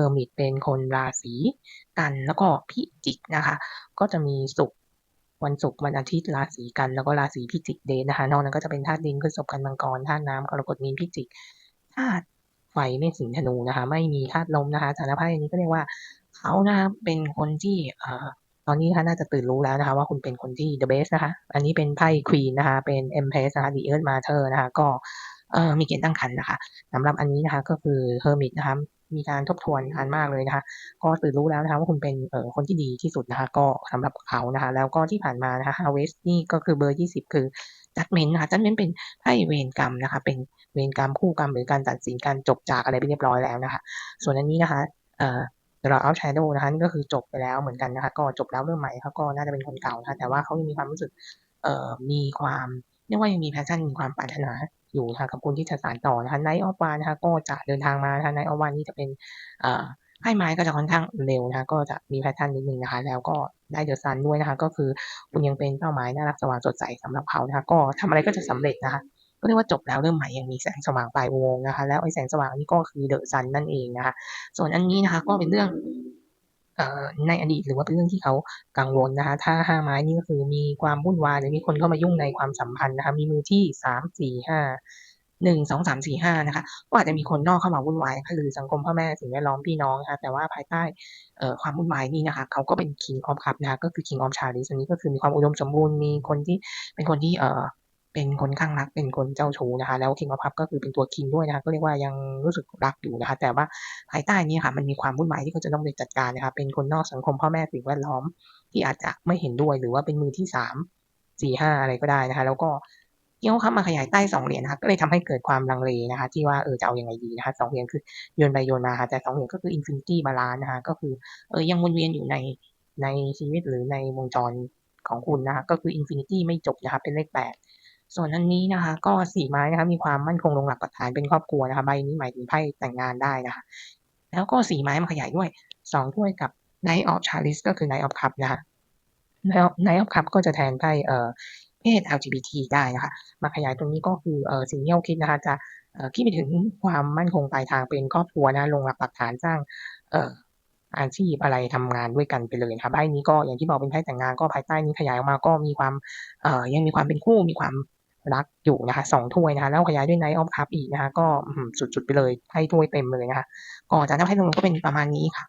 อร์มิตเป็นคนราศีกันแล้วก็พิจิกนะคะ ก็จะมีศุกร์วันศุกร์วันอาทิตย์ราศีกันแล้วก็ราศีพิจิกเดย์นะคะ นอกนั้นก็จะเป็นธาตุดินพฤษภกันมังกรธาตุน้ำกรกฎมีนพิจิกธาตุไฟไม่สิงธนูนะคะ ไม่มีธาตุลมนะคะสารพัดอันนี้ก็เรียกว่าเขานะคะเป็นคนที่เอ่อตอนนี้นะคะน่าจะตื่นรู้แล้วนะคะ ว่าคุณเป็นคนที่ the best นะคะ อันนี้เป็นไพ่ queen นะคะ เป็น empress นะคะ the earth mother นะคะ ก็เอ่อมีเกณฑ์ตั้งครรภ์นะคะสำหรับอันนี้นะคะก็คือ hermit นะคะ มีการทบทวนนานมากเลยนะคะ ก็ตื่นรู้แล้วนะคะว่าคุณเป็นเอ่อคนที่ดีที่สุดนะคะ ก็สำหรับเขานะคะ แล้วก็ที่ผ่านมานะคะ harvest นี่ก็คือเบอร์ 20 คือ judgment นะคะ judgment เป็นไพ่เวรกรรมนะคะ เป็นเวรกรรมคู่กรรมหรือการตัดสินการจบจากอะไรไปเรียบร้อยแล้วนะคะ ส่วนอันนี้นะคะเอ่อ The Lord of Shadow นะคะนี่ก็คือจบไปแล้วเหมือนกันนะคะ ก็จบแล้วเริ่มใหม่เขาก็น่าจะเป็นคนเก่านะคะแต่ว่าเขายังมีความรู้สึกเอ่อมีความเรียกว่ายังมี passion มีความปรารถนา อยู่นะคะกับคุณที่จะสานต่อนะคะ Knight of Wands นะคะก็จะเดินทางมานะคะ Knight of Wands นี่จะเป็นเอ่อไพ่ไม้ก็จะค่อนข้างเร็วนะคะก็จะมี passion นิดนึงนะคะ แล้วก็ได้ The Sun ด้วยนะคะ ก็คือคุณยังเป็นเป้าหมายน่ารักสว่างสดใสสำหรับเขานะคะ ก็ทำอะไรก็จะสำเร็จนะคะก็เรียกว่าจบแล้วเริ่มใหม่ยังมีแสงสว่างปลายอุโมงนะคะ แล้วไอ้แสงสว่างนี้ก็คือ The Sun นั่นเองนะคะ ส่วนอันนี้นะคะก็เป็นเรื่อง ในอดีตหรือว่าเป็นเรื่องที่เขากังวลนะคะ ถ้าห้าไม้นี่ก็คือมีความวุ่นวายหรือมีคนเข้ามายุ่งในความสัมพันธ์นะคะ มีมือที่สามสี่ห้าหนึ่งสองสามสี่ห้านะคะ ก็อาจจะมีคนนอกเข้ามาวุ่นวายหรือสังคมพ่อแม่สิ่งแวดล้อมพี่น้องนะคะแต่ว่าภายใต้เออความวุ่นวายนี้นะคะ เขาก็เป็น King of Cups นะคะก็คือ King of Chalice อันนี้ก็คือมีความอุดมสมบูรณ์มีคนที่เป็นคนที่เออ เป็นคนข้างรักเป็นคนเจ้าชู้นะคะ แล้ว King of Cups ก็คือเป็นตัว King ด้วยนะคะก็เรียกว่ายังรู้สึกรักอยู่นะคะ แต่ว่าภายใต้นี้ค่ะมันมีความวุ่นวายที่เขาจะต้องไปจัดการนะคะ เป็นคนนอกสังคมพ่อแม่สิ่งแวดล้อมที่อาจจะไม่เห็นด้วยหรือว่าเป็นมือที่สามสี่ห้าอะไรก็ได้นะคะ แล้วก็ King of Cups มาขยายใต้สองเหรียญนะคะก็เลยทำให้เกิดความลังเลนะคะ ที่ว่าเออจะเอาอยังไงดีนะคะสองเหรียญคือโยนไปโยนมาค่ะแต่สองเหรียญก็คือ Infinity Balance นะคะก็คือเออยังวนเวียนอยู่ในในชีวิตหรือในวงจรของคุณนะคะก็คือ Infinity ไม่จบนะคะเป็นเลขแปด ส่วนอันนี้นะคะ ก็สี่ไม้นะคะมีความมั่นคงลงหลักปักฐานเป็นครอบครัวนะคะใบนี้หมายถึงไพ่แต่งงานได้นะคะแล้วก็สี่ไม้มาขยายด้วยสองถ้วยกับ Knight of Chalice ก็คือ Knight of Cups นะคะ Knight of Knight of Cups ก็จะแทนไพ่เอ่อเพศ LGBT ได้นะคะ มาขยายตรงนี้ก็คือเอ่อสิ่งที่เขาคิดนะคะ จะเอ่อคิดไปถึงความมั่นคงปลายทางเป็นครอบครัวนะลงหลักปักฐานสร้างเอ่ออาชีพอะไรทำงานด้วยกันไปเลยนะคะไพ่นี้ก็อย่างที่บอกเป็นไพ่แต่งงานก็ภายใต้นี้ขยายออกมาก็มีความเอ่อยังมีความเป็นคู่มีความ รักอยู่นะคะสองถ้วยนะคะแล้วขยายด้วยไนท์ออฟคัพอีกนะคะก็สุดๆไปเลยให้ถ้วยเต็มเลยนะคะก็จากนั้นไพ่รงก็เป็นประมาณนี้ค่ะ